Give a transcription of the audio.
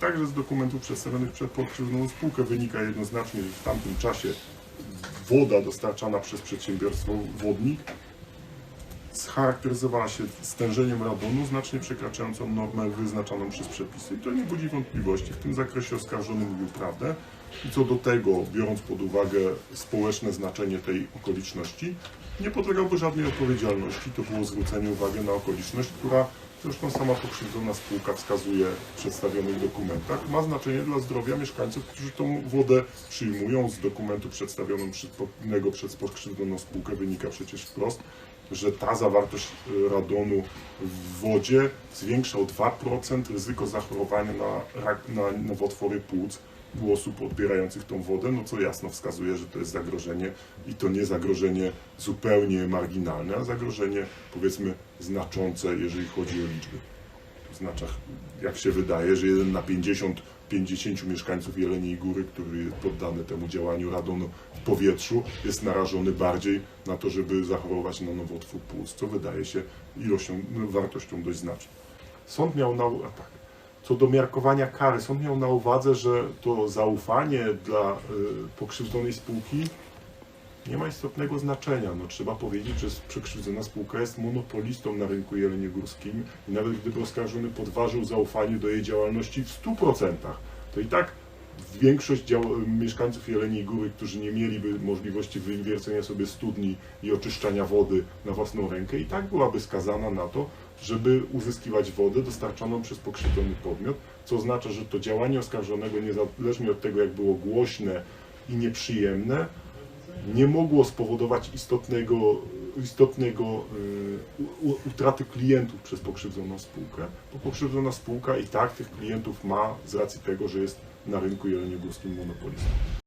Także z dokumentów przedstawionych przed pokrzywdzoną spółkę wynika jednoznacznie, że w tamtym czasie woda dostarczana przez przedsiębiorstwo Wodnik scharakteryzowała się stężeniem radonu znacznie przekraczającą normę wyznaczoną przez przepisy. I to nie budzi wątpliwości. W tym zakresie oskarżony mówił prawdę. I co do tego, biorąc pod uwagę społeczne znaczenie tej okoliczności, nie podlegałby żadnej odpowiedzialności. To było zwrócenie uwagi na okoliczność, która zresztą sama pokrzywdzona spółka wskazuje w przedstawionych dokumentach, ma znaczenie dla zdrowia mieszkańców, którzy tą wodę przyjmują. Z dokumentu przedstawionego przez pokrzywdzoną spółkę wynika przecież wprost, że ta zawartość y, radonu w wodzie zwiększa o 2% ryzyko zachorowania na, rak, na nowotwory płuc u osób odbierających tą wodę, no co jasno wskazuje, że to jest zagrożenie i to nie zagrożenie zupełnie marginalne, a zagrożenie powiedzmy znaczące, jeżeli chodzi o liczby. Znaczy, jak się wydaje, że 1 na 50, 50 mieszkańców Jeleniej Góry, który jest poddany temu działaniu radonu w powietrzu, jest narażony bardziej na to, żeby zachorować na nowotwór płuc, co wydaje się ilością, no, wartością dość znaczną. Sąd miał na, a tak, co do miarkowania kary, sąd miał na uwadze, że to zaufanie dla y, pokrzywdzonej spółki nie ma istotnego znaczenia. No, trzeba powiedzieć, że przekrzywdzona spółka jest monopolistą na rynku jeleniogórskim i nawet gdyby oskarżony podważył zaufanie do jej działalności w 100%, to i tak większość mieszkańców Jeleniej Góry, którzy nie mieliby możliwości wywiercenia sobie studni i oczyszczania wody na własną rękę, i tak byłaby skazana na to, żeby uzyskiwać wodę dostarczoną przez pokrzywdzony podmiot, co oznacza, że to działanie oskarżonego, niezależnie od tego, jak było głośne i nieprzyjemne, nie mogło spowodować istotnego, istotnego y, utraty klientów przez pokrzywdzoną spółkę, bo pokrzywdzona spółka i tak tych klientów ma z racji tego, że jest na rynku jeleniogórskim monopolistą.